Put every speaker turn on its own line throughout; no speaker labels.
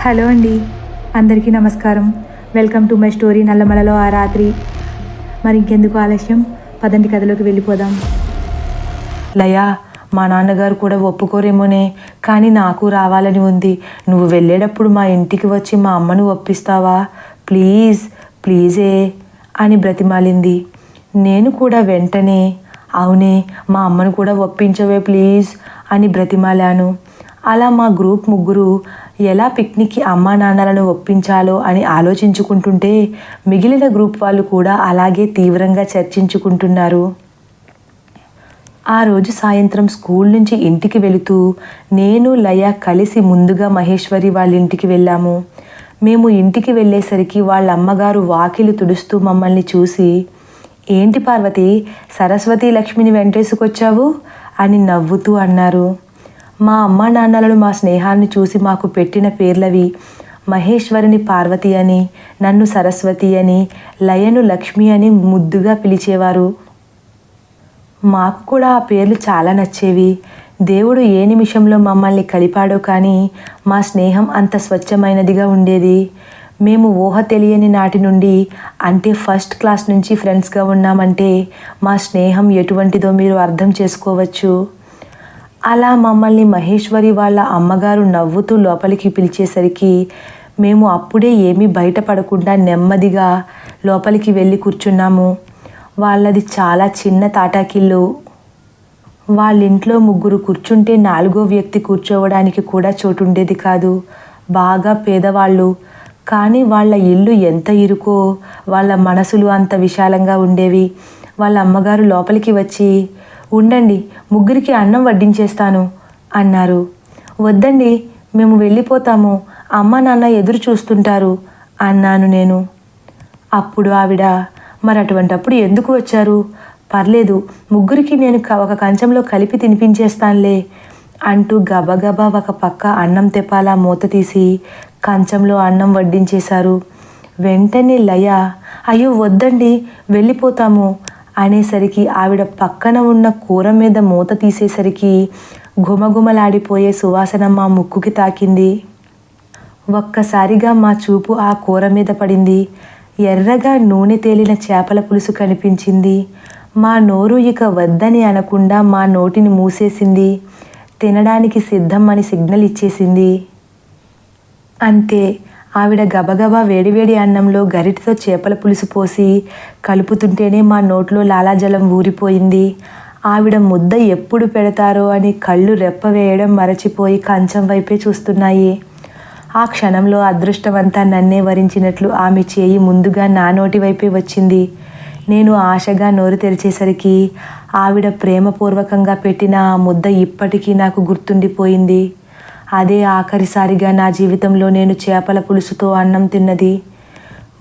Hello అండి. అందరికీ నమస్కారం. వెల్కమ్ టు మై స్టోరీ నల్లమలలో ఆ రాత్రి. మరి ఇంకెందుకు ఆలస్యం? పదండి కథలోకి వెళ్ళిపోదాం.
లయా మా నాన్నగారు కూడా ఒప్పుకోరేమోనే కానీ నాకు రావాలని ఉంది. నువ్వు వెళ్ళేటప్పుడు మా ఇంటికి వచ్చి మా అమ్మను ఒప్పిస్తావా? ప్లీజ్ ప్లీజే అని బ్రతిమాలింది. నేను కూడా వెంటనే అవునే మా అమ్మను కూడా ఒప్పించవే ప్లీజ్ అని బ్రతిమాలాను. అలా మా గ్రూప్ ముగ్గురు ఎలా పిక్నిక్కి అమ్మా నాన్నలను ఒప్పించాలో అని ఆలోచించుకుంటుంటే మిగిలిన గ్రూప్ వాళ్ళు కూడా అలాగే తీవ్రంగా చర్చించుకుంటున్నారు. ఆ రోజు సాయంత్రం స్కూల్ నుంచి ఇంటికి వెళుతూ నేను లయ కలిసి ముందుగా మహేశ్వరి వాళ్ళ ఇంటికి వెళ్ళాము. మేము ఇంటికి వెళ్ళేసరికి వాళ్ళ అమ్మగారు వాకిలు తుడుస్తూ మమ్మల్ని చూసి ఏంటి పార్వతి సరస్వతి లక్ష్మిని వెంటేసుకొచ్చావు? అని నవ్వుతూ అన్నారు. మా అమ్మ నాన్నలను మా స్నేహాన్ని చూసి మాకు పెట్టిన పేర్లవి మహేశ్వరిని పార్వతి అని నన్ను సరస్వతి అని లయను లక్ష్మి అని ముద్దుగా పిలిచేవారు. మాకు కూడా ఆ పేర్లు చాలా నచ్చేవి. దేవుడు ఏ నిమిషంలో మమ్మల్ని కలిపాడో కానీ మా స్నేహం అంత స్వచ్ఛమైనదిగా ఉండేది. మేము ఊహ తెలియని నాటి నుండి అంటే ఫస్ట్ క్లాస్ నుంచి ఫ్రెండ్స్గా ఉన్నామంటే మా స్నేహం ఎటువంటిదో మీరు అర్థం చేసుకోవచ్చు. అలా మమ్మల్ని మహేశ్వరి వాళ్ళ అమ్మగారు నవ్వుతూ లోపలికి పిలిచేసరికి మేము అప్పుడే ఏమీ బయటపడకుండా నెమ్మదిగా లోపలికి వెళ్ళి కూర్చున్నాము. వాళ్ళది చాలా చిన్న తాటాకిల్లు. వాళ్ళ ఇంట్లో ముగ్గురు కూర్చుంటే నాలుగో వ్యక్తి కూర్చోవడానికి కూడా చోటు ఉండేది కాదు. బాగా పేదవాళ్ళు. కానీ వాళ్ళ ఇల్లు ఎంత ఇరుకో వాళ్ళ మనసులు అంత విశాలంగా ఉండేవి. వాళ్ళ అమ్మగారు లోపలికి వచ్చి ఉండండి ముగ్గురికి అన్నం వడ్డించేస్తాను అన్నారు. వద్దండి మేము వెళ్ళిపోతాము అమ్మ నాన్న ఎదురు చూస్తుంటారు అన్నాను నేను. అప్పుడు ఆవిడ మరి అటువంటప్పుడు ఎందుకు వచ్చారు? పర్లేదు ముగ్గురికి నేను ఒక కంచంలో కలిపి తినిపించేస్తానులే అంటూ గబగబా ఒక పక్క అన్నం తెప్పాలా మూత తీసి కంచంలో అన్నం వడ్డించేశారు. వెంటనే లయ అయ్యో వద్దండి వెళ్ళిపోతాము అనేసరికి ఆవిడ పక్కన ఉన్న కూర మీద మూత తీసేసరికి ఘుమఘుమలాడిపోయే సువాసన మా ముక్కుకి తాకింది. ఒక్కసారిగా మా చూపు ఆ కూర మీద పడింది. ఎర్రగా నూనె తేలిన చేపల పులుసు కనిపించింది. మా నోరు ఇక వద్దని అనకుండా మా నోటిని మూసేసింది. తినడానికి సిద్ధం అని సిగ్నల్ ఇచ్చేసింది. అంతే ఆవిడ గబగబా వేడివేడి అన్నంలో గరిటతో చేపల పులుసు పోసి కలుపుతుంటేనే మా నోట్లో లాలాజలం ఊరిపోయింది. ఆవిడ ముద్ద ఎప్పుడు పెడతారో అని కళ్ళు రెప్పవేయడం మరచిపోయి కంచం వైపే చూస్తున్నాయి. ఆ క్షణంలో అదృష్టమంతా నన్నే వరించినట్లు ఆమె చేయి ముందుగా నా నోటి వైపే వచ్చింది. నేను ఆశగా నోరు తెరిచేసరికి ఆవిడ ప్రేమపూర్వకంగా పెట్టిన ఆ ముద్ద ఇప్పటికీ నాకు గుర్తుండిపోయింది. అదే ఆఖరిసారిగా నా జీవితంలో నేను చేపల పులుసుతో అన్నం తిన్నది.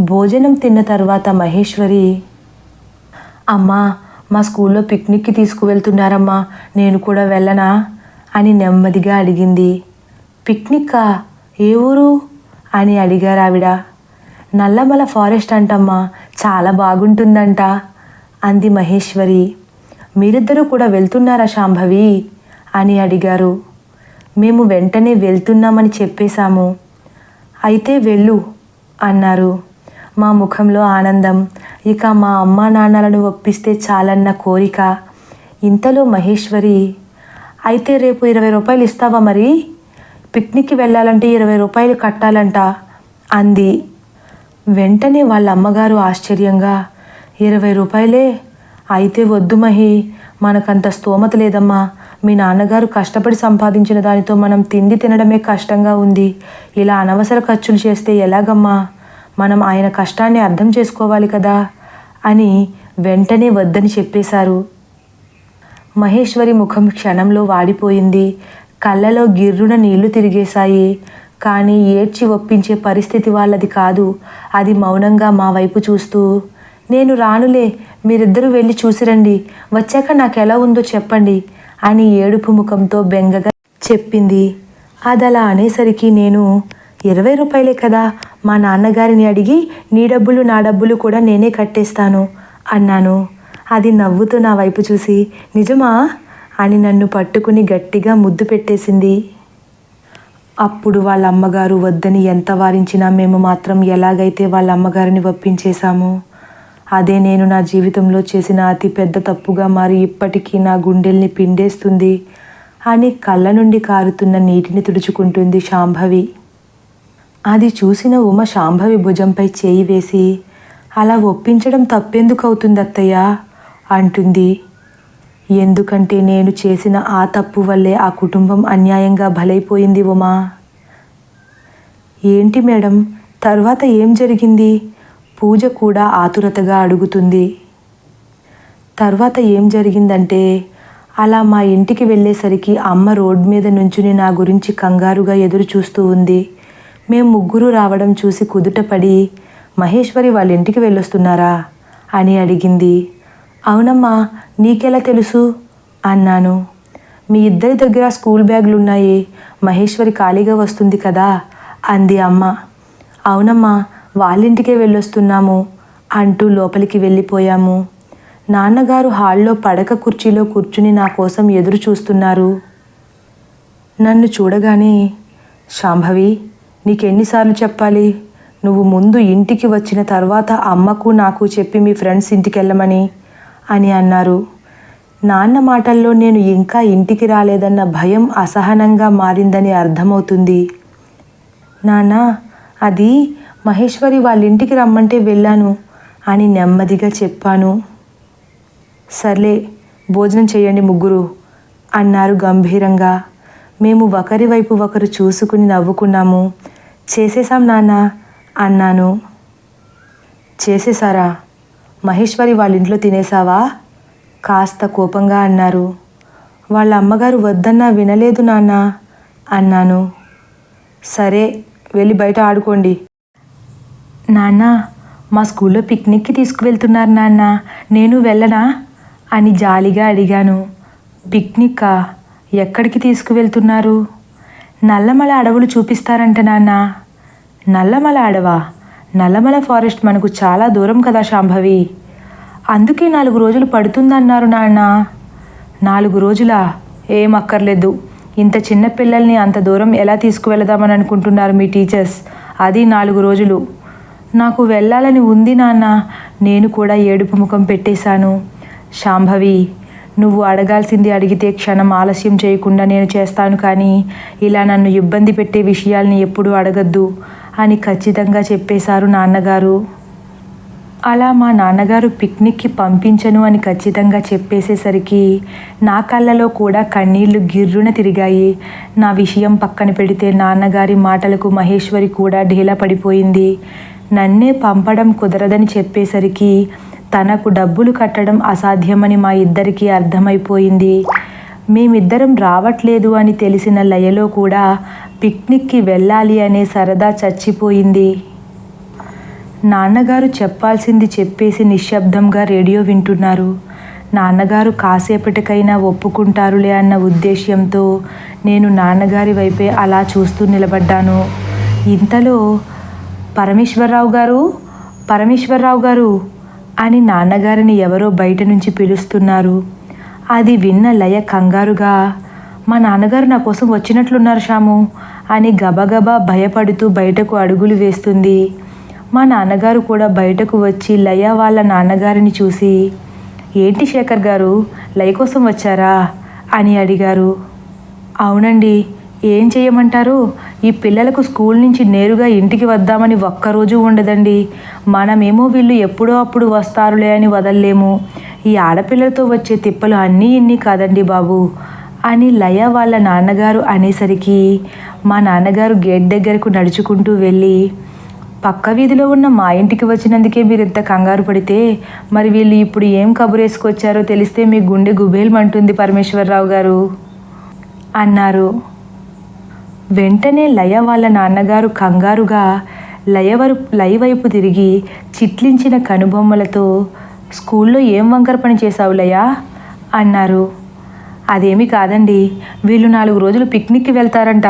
భోజనం తిన్న తర్వాత మహేశ్వరి అమ్మా మా స్కూల్లో పిక్నిక్కి తీసుకువెళ్తున్నారమ్మా నేను కూడా వెళ్ళనా? అని నెమ్మదిగా అడిగింది. పిక్నిక్కా? ఏ ఊరు? అని అడిగారు ఆవిడ. నల్లమల ఫారెస్ట్ అంటమ్మా చాలా బాగుంటుందంట అంది మహేశ్వరి. మీరిద్దరూ కూడా వెళ్తున్నారా శాంభవి? అని అడిగారు. మేము వెంటనే వెళ్తున్నామని చెప్పేశాము. అయితే వెళ్ళు అన్నారు. మా ముఖంలో ఆనందం. ఇక మా అమ్మా నాన్నలను ఒప్పిస్తే చాలన్న కోరిక. ఇంతలో మహేశ్వరి అయితే రేపు ఇరవై రూపాయలు ఇస్తావా మరి? పిక్నిక్కి వెళ్ళాలంటే ఇరవై రూపాయలు కట్టాలంట అంది. వెంటనే వాళ్ళ అమ్మగారు ఆశ్చర్యంగా ఇరవై రూపాయలే? అయితే వద్దు మహి మనకంత స్తోమత లేదమ్మా. మీ నాన్నగారు కష్టపడి సంపాదించిన దానితో మనం తిండి తినడమే కష్టంగా ఉంది. ఇలా అనవసర ఖర్చులు చేస్తే ఎలాగమ్మా? మనం ఆయన కష్టాన్ని అర్థం చేసుకోవాలి కదా? అని వెంటనే వద్దని చెప్పేశారు. మహేశ్వరి ముఖం క్షణంలో వాడిపోయింది. కళ్ళలో గిర్రున నీళ్ళు తిరిగేశాయి. కానీ ఏడ్చి ఒప్పించే పరిస్థితి వాళ్ళది కాదు. అది మౌనంగా మా వైపు చూస్తూ నేను రానులే మీరిద్దరూ వెళ్ళి చూసిరండి. వచ్చాక నాకు ఎలా ఉందో చెప్పండి. అని ఏడుపు ముఖంతో బెంగగా చెప్పింది. అది అలా అనేసరికి నేను ఇరవై రూపాయలే కదా మా నాన్నగారిని అడిగి నీ డబ్బులు నా డబ్బులు కూడా నేనే కట్టేస్తాను అన్నాను. అది నవ్వుతూ నా వైపు చూసి నిజమా? అని నన్ను పట్టుకుని గట్టిగా ముద్దు పెట్టేసింది. అప్పుడు వాళ్ళ అమ్మగారు వద్దని ఎంత వారించినా మేము మాత్రం ఎలాగైతే వాళ్ళ అమ్మగారిని ఒప్పించేశామో అదే నేను నా జీవితంలో చేసిన అతి పెద్ద తప్పుగా మారి ఇప్పటికీ నా గుండెల్ని పిండేస్తుంది. అని కళ్ళ నుండి కారుతున్న నీటిని తుడుచుకుంటుంది శాంభవి. అది చూసిన ఉమ శాంభవి భుజంపై చేయి వేసి అలా ఒప్పించడం తప్పెందుకు అవుతుంది అత్తయ్య? అంటుంది. ఎందుకంటే నేను చేసిన ఆ తప్పు వల్లే ఆ కుటుంబం అన్యాయంగా బలైపోయింది ఉమా. ఏంటి మేడం? తర్వాత ఏం జరిగింది? పూజ కూడా ఆతురతగా అడుగుతుంది. తర్వాత ఏం జరిగిందంటే అలా మా ఇంటికి వెళ్ళేసరికి అమ్మ రోడ్ మీద నుంచుని నా గురించి కంగారుగా ఎదురు చూస్తూ ఉంది. మేము ముగ్గురు రావడం చూసి కుదుటపడి మహేశ్వరి వాళ్ళ ఇంటికి వెళ్ళొస్తున్నారా? అని అడిగింది. అవునమ్మా నీకెలా తెలుసు? అన్నాను. మీ ఇద్దరి దగ్గర స్కూల్ బ్యాగులు ఉన్నాయి మహేశ్వరి ఖాళీగా వస్తుంది కదా? అంది అమ్మ. అవునమ్మా వాళ్ళింటికే వెళ్ళొస్తున్నాము అంటూ లోపలికి వెళ్ళిపోయాము. నాన్నగారు హాల్లో పడక కుర్చీలో కూర్చుని నా కోసం ఎదురు చూస్తున్నారు. నన్ను చూడగానే శాంభవి నీకెన్నిసార్లు చెప్పాలి? నువ్వు ముందు ఇంటికి వచ్చిన తర్వాత అమ్మకు నాకు చెప్పి మీ ఫ్రెండ్స్ ఇంటికి వెళ్ళమని అని అన్నారు. నాన్న మాటల్లో నేను ఇంకా ఇంటికి రాలేదన్న భయం అసహనంగా మారిందని అర్థమవుతుంది. నాన్న అది మహేశ్వరి వాళ్ళ ఇంటికి రమ్మంటే వెళ్ళాను అని నెమ్మదిగా చెప్పాను. సర్లే భోజనం చేయండి ముగ్గురు అన్నారు గంభీరంగా. మేము ఒకరి వైపు ఒకరు చూసుకుని నవ్వుకున్నాము. చేసేసాం నాన్న అన్నాను. చేసేసారా మహేశ్వరి వాళ్ళ ఇంట్లో తినేసావా కాస్త కోపంగా అన్నారు. వాళ్ళ అమ్మగారు వద్దన్నా వినలేదు నాన్న అన్నాను. సరే వెళ్ళి బయట ఆడుకోండి. నాన్న మా స్కూల్లో పిక్నిక్కి తీసుకువెళ్తున్నారు నాన్న. నేను వెళ్ళనా? అని జాలిగా అడిగాను. పిక్నిక్కా? ఎక్కడికి తీసుకువెళ్తున్నారు? నల్లమల అడవులు చూపిస్తారంట నాన్న. నల్లమల అడవా? నల్లమల ఫారెస్ట్ మనకు చాలా దూరం కదా శాంభవి. అందుకే నాలుగు రోజులు పడుతుందన్నారు నాన్న. నాలుగు రోజులా? ఏం అక్కర్లేదు. ఇంత చిన్న పిల్లల్ని అంత దూరం ఎలా తీసుకువెళదామని అనుకుంటున్నారు మీ టీచర్స్? అది నాలుగు రోజులు. నాకు వెళ్ళాలని ఉంది నాన్న. నేను కూడా ఏడుపు ముఖం పెట్టేశాను. శాంభవి నువ్వు అడగాల్సింది అడిగితే క్షణం ఆలస్యం చేయకుండా నేను చేస్తాను కానీ ఇలా నన్ను ఇబ్బంది పెట్టే విషయాల్ని ఎప్పుడూ అడగద్దు అని ఖచ్చితంగా చెప్పేశారు నాన్నగారు. అలా మా నాన్నగారు పిక్నిక్కి పంపించను అని ఖచ్చితంగా చెప్పేసేసరికి నా కళ్ళలో కూడా కన్నీళ్ళు గిర్రున తిరిగాయి. నా విషయం పక్కన పెడితే నాన్నగారి మాటలకు మహేశ్వరి కూడా ఢీలా పడిపోయింది. నన్నే పంపడం కుదరదని చెప్పేసరికి తనకు డబ్బులు కట్టడం అసాధ్యమని మా ఇద్దరికీ అర్థమైపోయింది. మేమిద్దరం రావట్లేదు అని తెలిసిన లయలో కూడా పిక్నిక్కి వెళ్ళాలి అనే సరదా చచ్చిపోయింది. నాన్నగారు చెప్పాల్సింది చెప్పేసి నిశ్శబ్దంగా రేడియో వింటున్నారు. నాన్నగారు కాసేపటికైనా ఒప్పుకుంటారులే అన్న ఉద్దేశ్యంతో నేను నాన్నగారి వైపే అలా చూస్తూ నిలబడ్డాను. ఇంతలో పరమేశ్వరరావు గారు? పరమేశ్వరరావు గారు అని నాన్నగారిని ఎవరో బయట నుంచి పిలుస్తున్నారు. అది విన్న లయ కంగారుగా మా నాన్నగారు నా కోసం వచ్చినట్లున్నారు శాము అని గబగబా భయపడుతూ బయటకు అడుగులు వేస్తుంది. మా నాన్నగారు కూడా బయటకు వచ్చి లయ వాళ్ళ నాన్నగారిని చూసి ఏంటి శేఖర్ గారు లయ కోసం వచ్చారా? అని అడిగారు. అవునండి ఏం చేయమంటారు? ఈ పిల్లలకు స్కూల్ నుంచి నేరుగా ఇంటికి వద్దామని ఒక్కరోజు ఉండదండి. మనమేమో వీళ్ళు ఎప్పుడో అప్పుడు వస్తారులే అని వదల్లేము. ఈ ఆడపిల్లలతో వచ్చే తిప్పలు అన్నీ ఇన్ని కాదండి బాబు అని లయ వాళ్ళ నాన్నగారు అనేసరికి మా నాన్నగారు గేట్ దగ్గరకు నడుచుకుంటూ వెళ్ళి పక్క వీధిలో ఉన్న మా ఇంటికి వచ్చినందుకే మీరు ఇంత కంగారు పడితే మరి వీళ్ళు ఇప్పుడు ఏం కబురేసుకొచ్చారో తెలిస్తే మీ గుండె గుబేలమంటుంది పరమేశ్వరరావు గారు అన్నారు. వెంటనే లయ వాళ్ళ నాన్నగారు కంగారుగా లయవరు లయ వైపు తిరిగి చిట్లించిన కనుబొమ్మలతో స్కూల్లో ఏం వంకర పని చేశావు లయ? అన్నారు. అదేమీ కాదండి. వీళ్ళు నాలుగు రోజులు పిక్నిక్కి వెళ్తారంట.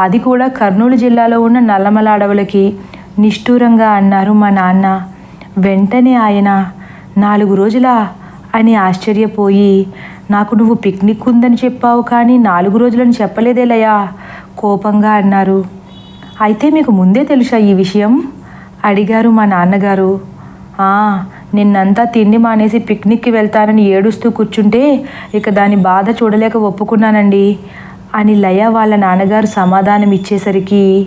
అది కూడా కర్నూలు జిల్లాలో ఉన్న నల్లమల అడవులకి నిష్ఠూరంగా అన్నారు మా నాన్న. వెంటనే ఆయన నాలుగు రోజులా అని ఆశ్చర్యపోయి నాకు నువ్వు పిక్నిక్ ఉందని చెప్పావు కానీ నాలుగు రోజులని చెప్పలేదేలయ్యా కోపంగా అన్నారు. అయితే మీకు ముందే తెలుసా ఈ విషయం? అడిగారు మా నాన్నగారు. నిన్నంతా తిండి మానేసి పిక్నిక్కి వెళ్తానని ఏడుస్తూ కూర్చుంటే ఇక దాని బాధ చూడలేక ఒప్పుకున్నానండి అని లయ వాళ్ళ నాన్నగారు సమాధానం ఇచ్చేసరికి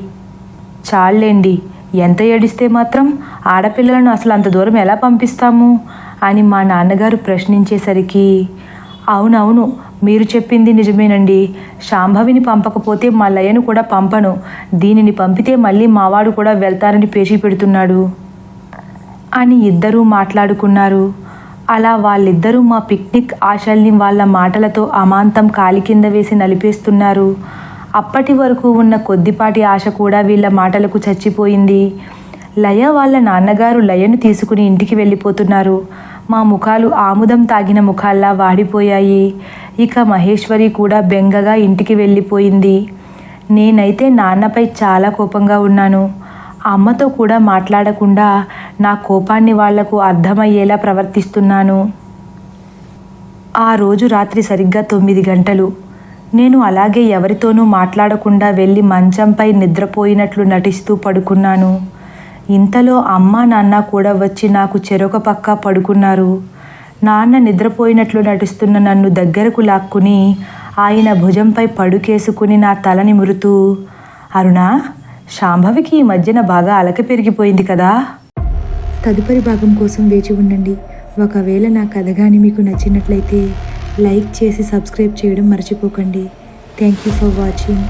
చాలండి ఎంత ఏడిస్తే మాత్రం ఆడపిల్లలను అసలు అంత దూరం ఎలా పంపిస్తాము? అని మా నాన్నగారు ప్రశ్నించేసరికి అవునవును మీరు చెప్పింది నిజమేనండి. శాంభవిని పంపకపోతే మా లయను కూడా పంపను. దీనిని పంపితే మళ్ళీ మావాడు కూడా వెళ్తారని పేషీ పెడుతున్నాడు. అని ఇద్దరూ మాట్లాడుకున్నారు. అలా వాళ్ళిద్దరూ మా పిక్నిక్ ఆశల్ని వాళ్ళ మాటలతో అమాంతం కాలి కింద వేసి నలిపేస్తున్నారు. అప్పటి వరకు ఉన్న కొద్దిపాటి ఆశ కూడా వీళ్ళ మాటలకు చచ్చిపోయింది. లయ వాళ్ళ నాన్నగారు లయను తీసుకుని ఇంటికి వెళ్ళిపోతున్నారు. మా ముఖాలు ఆముదం తాగిన ముఖాల్లా వాడిపోయాయి. ఇక మహేశ్వరి కూడా బెంగగా ఇంటికి వెళ్ళిపోయింది. నేనైతే నాన్నపై చాలా కోపంగా ఉన్నాను. అమ్మతో కూడా మాట్లాడకుండా నా కోపాన్ని వాళ్ళకు అర్థమయ్యేలా ప్రవర్తిస్తున్నాను. ఆ రోజు రాత్రి సరిగ్గా తొమ్మిది గంటలు. నేను అలాగే ఎవరితోనూ మాట్లాడకుండా వెళ్ళి మంచంపై నిద్రపోయినట్లు నటిస్తూ పడుకున్నాను. ఇంతలో అమ్మ నాన్న కూడా వచ్చి నాకు చెరొక పక్క పడుకున్నారు. నాన్న నిద్రపోయినట్లు నటిస్తున్న నన్ను దగ్గరకు లాక్కుని ఆయన భుజంపై పడుకేసుకుని నా తల నిమురుతూ అరుణ శాంభవికి ఈ మధ్యన బాగా అలక పెరిగిపోయింది కదా.
తదుపరి భాగం కోసం వేచి ఉండండి. ఒకవేళ నా కథ కానీ మీకు నచ్చినట్లయితే లైక్ చేసి సబ్స్క్రైబ్ చేయడం మర్చిపోకండి. Thank you for watching.